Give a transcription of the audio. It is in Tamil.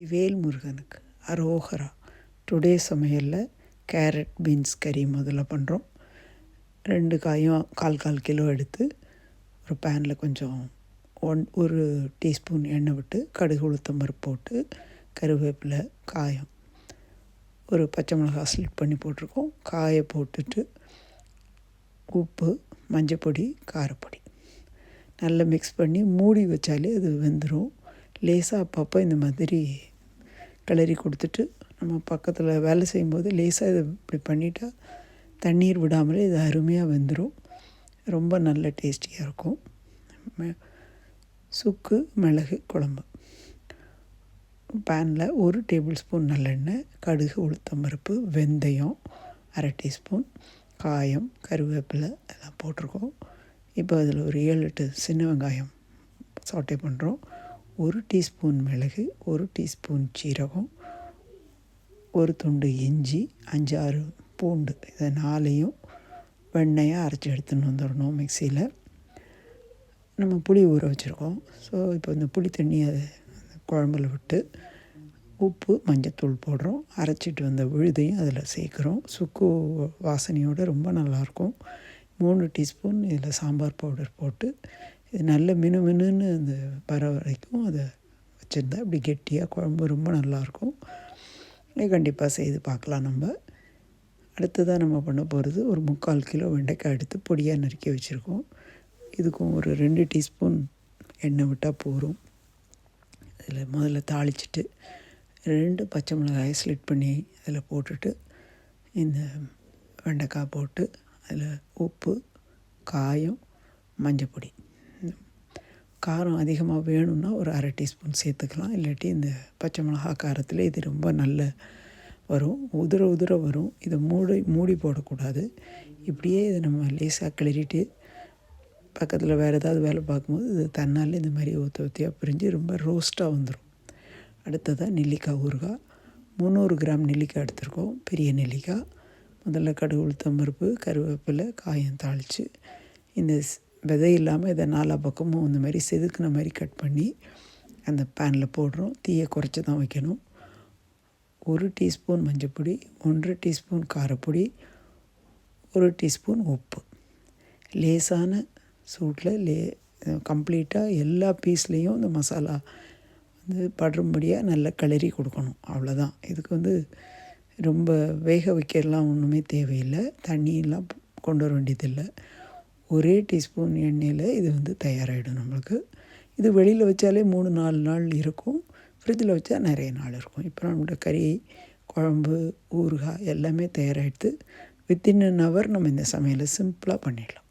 வேல்முருகனுக்கு அரோகரா. டுடே சமையலில் கேரட் பீன்ஸ் கறி முதல்ல பண்ணுறோம் ரெண்டு காயும் கால் கால் கிலோ எடுத்து ஒரு பேனில் கொஞ்சம் ஒன் ஒரு டீஸ்பூன் எண்ணெய் விட்டு கடுகு உளுத்தம்பரு போட்டு கருவேப்பிலை காயம். ஒரு பச்சை மிளகாய் ஸ்லிட் பண்ணி போட்டிருக்கோம். காயை போட்டுட்டு உப்பு மஞ்சப்பொடி காரப்பொடி. நல்லா மிக்ஸ் பண்ணி மூடி வச்சாலே அது வெந்துடும் லேசாக அப்பப்போ இந்த மாதிரி கிளறி கொடுத்துட்டு நம்ம பக்கத்தில் வேலை செய்யும்போது லேசாக இதை இப்படி பண்ணிட்டால் தண்ணீர் விடாமலே இது அருமையாக வெந்துடும் ரொம்ப நல்ல டேஸ்டியாக இருக்கும். சுக்கு மிளகு குழம்பு. பேனில் ஒரு டேபிள் ஸ்பூன் நல்லெண்ணெய் கடுகு உளுத்தம்பருப்பு வெந்தயம் அரை டீஸ்பூன் காயம் கருவேப்பிலை எல்லாம் போட்டிருக்கோம். இப்போ அதில் ஒரு ஏழு எட்டு சின்ன வெங்காயம் சாட்டே பண்ணுறோம் ஒரு டீஸ்பூன் மிளகு ஒரு டீஸ்பூன் சீரகம் ஒரு துண்டு இஞ்சி அஞ்சாறு பூண்டு. இதை நாலையும் வெண்ணையாக அரைச்சி எடுத்துன்னு வந்துடணும் மிக்சியில். நம்ம புளி ஊற வச்சுருக்கோம். ஸோ இப்போ இந்த புளி தண்ணி அதை குழம்புல விட்டு உப்பு மஞ்சத்தூள் போடுறோம். அரைச்சிட்டு வந்த விழுதையும் அதில் சேர்க்குறோம். சுக்கு வாசனையோடு ரொம்ப நல்லாயிருக்கும் மூணு டீஸ்பூன் இதில் சாம்பார் பவுடர் போட்டு இது நல்ல மினு மினுன்னு அந்த வர வரைக்கும் அதை வச்சுருந்தா இப்படி கெட்டியாக குழம்பு ரொம்ப நல்லாயிருக்கும். இது கண்டிப்பாக செய்து பார்க்கலாம் நம்ம. அடுத்ததாக நம்ம பண்ண போகிறது ஒரு முக்கால் கிலோ வெண்டைக்காய் எடுத்து பொடியாக நறுக்கி வச்சுருக்கோம். இதுக்கும் ஒரு ரெண்டு டீஸ்பூன் எண்ணெய் விட்டால் போதும். அதில் முதல்ல தாளிச்சிட்டு ரெண்டு பச்சை மிளகாயை ஸ்லிட் பண்ணி அதில் போட்டுட்டு இந்த வெண்டைக்காய் போட்டு அதில் உப்பு காயம் மஞ்சப்பொடி. காரம் அதிகமாக வேணும்னா ஒரு அரை டீஸ்பூன் சேர்த்துக்கலாம். இல்லாட்டி இந்த பச்சை மிளகா காரத்தில் இது ரொம்ப நல்ல வரும். உதிர உதிர வரும். இதை மூடி மூடி போடக்கூடாது. இப்படியே இதை நம்ம லேசாக கிளறிட்டு பக்கத்தில் வேறு ஏதாவது வேலை பார்க்கும்போது இது தன்னால் இந்த மாதிரி ஊற்ற ஊற்றியாக பிரிஞ்சு ரொம்ப ரோஸ்ட்டாக வந்துடும் அடுத்ததாக நெல்லிக்காய் ஊறுகாய். முந்நூறு கிராம் நெல்லிக்காய் எடுத்திருக்கோம். பெரிய நெல்லிக்காய். முதல்ல கடுகு உளுத்தம் பருப்பு கருவேப்பிலை காயம் தாளித்து இந்த ஸ்- விதை இல்லாமல் இதை நாலா பக்கமும் இந்த மாதிரி செதுக்குன மாதிரி கட் பண்ணி அந்த பேனில் போடுறோம். தீயை குறைச்சி தான் வைக்கணும். ஒரு டீஸ்பூன் மஞ்சப்பொடி ஒன்றரை டீஸ்பூன் காரப்பொடி ஒரு டீஸ்பூன் உப்பு. லேசான சூட்டில் லே கம்ப்ளீட்டாக எல்லா பீஸ்லேயும் இந்த மசாலா வந்து படும்படியாக நல்லா கிளறி கொடுக்கணும். அவ்வளோதான் இதுக்கு வந்து ரொம்ப வேக வைக்கலாம் ஒன்றுமே தேவையில்லை. தண்ணியெல்லாம் கொண்டு வர வேண்டியதில்லை. ஒரே டீஸ்பூன் எண்ணெயில் இது வந்து தயாராகிடும் நம்மளுக்கு. இது வெளியில் வச்சாலே மூணு நாலு நாள் இருக்கும். ஃப்ரிட்ஜில் வச்சா நிறைய நாள் இருக்கும். இப்போ நம்மளோட கறி குழம்பு ஊறுகாய் எல்லாமே தயாராகிடுது. வித்தின் அன் ஹவர் நம்ம இந்த சமையலை சிம்பிளாக பண்ணிடலாம்.